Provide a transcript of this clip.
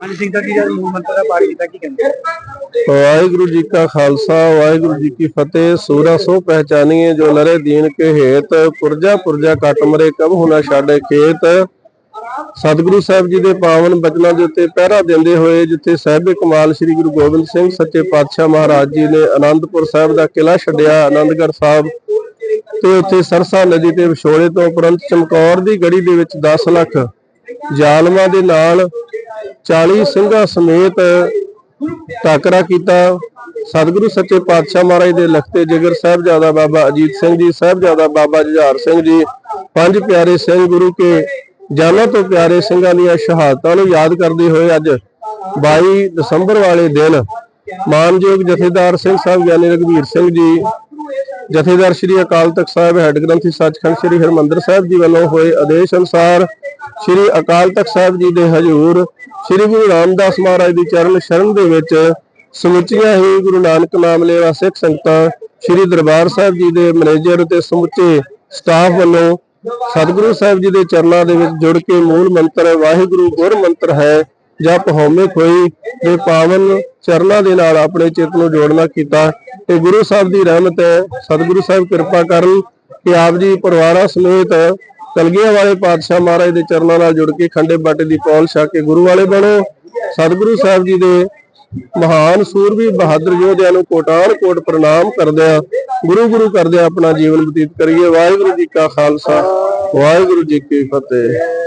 ਪੰਜ ਸਿੰਘ ਦਾ ਜੀ ਜਦ ਮੂਲ ਦਾ ਪਾਠ ਕੀਤਾ ਕੀ ਕਹਿੰਦੇ? ਵਾਹਿਗੁਰੂ ਜੀ ਕਾ ਖਾਲਸਾ, ਵਾਹਿਗੁਰੂ ਜੀ ਕੀ ਫਤਿਹ। ਸੂਰਾ ਸੋ ਪਹਿਚਾਨੀਏ, ਜੋ ਨਰੇ ਦੀਨ ਕੇ ਹੇਤ। ਪੁਰਜਾ ਪੁਰਜਾ ਕੱਟ ਮਰੇ, ਕਬ ਹੁਨਾ ਛਾੜੇ ਖੇਤ। ਸਤਿਗੁਰੂ ਸਾਹਿਬ ਜੀ ਦੇ ਪਾਵਨ ਬਚਨਾਂ ਦੇ ਉੱਤੇ ਪਹਿਰਾ ਦਿੰਦੇ ਹੋਏ, ਜਿੱਥੇ ਸਾਹਿਬੇ ਕਮਾਲ ਸ੍ਰੀ ਗੁਰੂ ਗੋਬਿੰਦ ਸਿੰਘ ਸੱਚੇ ਪਾਤਸ਼ਾਹ ਮਹਾਰਾਜ ਜੀ ਨੇ ਆਨੰਦਪੁਰ ਸਾਹਿਬ ਦਾ ਕਿਲਾ ਛੱਡਿਆ ਆਨੰਦਗੜ੍ਹ ਸਾਹਿਬ। ਤੇ ਉੱਥੇ ਸਰਸਾ ਨਦੀ ਤੇ ਵਿਛੋੜੇ ਤੋਂ ਉਪਰੰਤ ਚਮਕੌਰ ਦੀ ਗੜੀ ਦੇ ਵਿੱਚ 10 ਲੱਖ ਜ਼ਾਲਮਾਂ ਦੇ ਨਾਲ 40 ਸਿੰਘਾਂ ਸਮੇਤ ਟਾਕਰਾ ਕੀਤਾ। ਸਤਿਗੁਰੂ ਸੱਚੇ ਪਾਤਸ਼ਾਹ ਮਹਾਰਾਜ ਦੇ ਲਖਤੇ ਜਿਗਰ ਸਾਹਿਬਜ਼ਾਦਾ ਬਾਬਾ ਅਜੀਤ ਸਿੰਘ ਜੀ, ਸਾਹਿਬਜ਼ਾਦਾ ਬਾਬਾ ਜੁਝਾਰ ਸਿੰਘ ਜੀ, ਪੰਜ ਪਿਆਰੇ ਸਿੰਘ ਗੁਰੂ ਕੇ ਜਾਨਾਂ ਤੋਂ ਪਿਆਰੇ ਸਿੰਘਾਂ ਦੀਆਂ ਸ਼ਹਾਦਤਾਂ ਨੂੰ ਯਾਦ ਕਰਦੇ ਹੋਏ ਅੱਜ 22 ਦਸੰਬਰ ਵਾਲੇ ਦਿਨ ਮਾਨਯੋਗ ਜਥੇਦਾਰ ਸਿੰਘ ਸਾਹਿਬ ਗਿਆਨੀ ਰਘਵੀਰ ਸਿੰਘ ਜੀ ਜਥੇਦਾਰ ਸ੍ਰੀ ਅਕਾਲ ਤਖਤ ਸਾਹਿਬ ਹੈੱਡ ਗ੍ਰੰਥੀ ਸੱਚਖੰਡ ਸ੍ਰੀ ਹਰਮੰਦਰ ਸਾਹਿਬ ਜੀ ਵੱਲੋਂ ਹੋਏ ਆਦੇਸ਼ ਅਨੁਸਾਰ ਸ੍ਰੀ ਅਕਾਲ ਤਖਤ ਸਾਹਿਬ ਜੀ ਦੇ ਹਜ਼ੂਰ ਸ੍ਰੀ ਗੁਰੂ ਰਾਮਦਾਸ ਮਹਾਰਾਜ ਦੀ ਚਰਨ ਸ਼ਰਨ ਦੇ ਵਿੱਚ ਸਮੁੱਚੀਆਂ ਹੀ ਗੁਰੂ ਨਾਨਕ ਨਾਮ ਲੈਵਾ ਸਿੱਖ ਸੰਗਤਾਂ ਸ੍ਰੀ ਦਰਬਾਰ ਸਾਹਿਬ ਜੀ ਦੇ ਮੈਨੇਜਰ ਤੇ ਸਮੁੱਚੇ ਸਟਾਫ ਵੱਲੋਂ ਸਤਿਗੁਰੂ ਸਾਹਿਬ ਜੀ ਦੇ ਚਰਨਾਂ ਦੇ ਵਿੱਚ ਜੁੜ ਕੇ ਮੂਲ ਮੰਤਰ ਵਾਹਿਗੁਰੂ ਗੁਰ ਮੰਤਰ ਹੈ, ਜਪ ਹਉਮੈ ਖੋਈ ਦੇ ਪਾਵਨ ਚਰਨਾਂ ਦੇ ਨਾਲ ਆਪਣੇ ਚਿੱਤ ਨੂੰ ਜੋੜਨਾ ਕੀਤਾ ਤੇ ਗੁਰੂ ਸਾਹਿਬ ਦੀ ਰਹਿਮਤ ਹੈ, ਸਤਿਗੁਰੂ ਸਾਹਿਬ ਕਿਰਪਾ ਕਰਨ ਕਿ ਆਪ ਜੀ ਪਰਿਵਾਰਾਂ ਸਮੇਤ ਕਲਗੀਆਂ ਵਾਲੇ ਪਾਤਸ਼ਾਹ ਮਹਾਰਾਜ ਦੇ ਚਰਨਾਂ ਨਾਲ ਜੁੜ ਕੇ ਖੰਡੇ ਬਾਟੇ ਦੀ ਪੌਲ ਛਕ ਕੇ ਗੁਰੂ ਵਾਲੇ ਬਣੋ। ਸਤਿਗੁਰੂ ਸਾਹਿਬ ਜੀ ਦੇ ਮਹਾਨ ਸੂਰਬੀ ਬਹਾਦਰ ਯੋਧਿਆਂ ਨੂੰ ਕੋਟਾਨ ਕੋਟ ਪ੍ਰਣਾਮ ਕਰਦਿਆਂ, ਗੁਰੂ ਗੁਰੂ ਕਰਦਿਆਂ ਆਪਣਾ ਜੀਵਨ ਬਤੀਤ ਕਰੀਏ। ਵਾਹਿਗੁਰੂ ਜੀ ਕਾ ਖਾਲਸਾ, ਵਾਹਿਗੁਰੂ ਜੀ ਕੀ ਫਤਿਹ।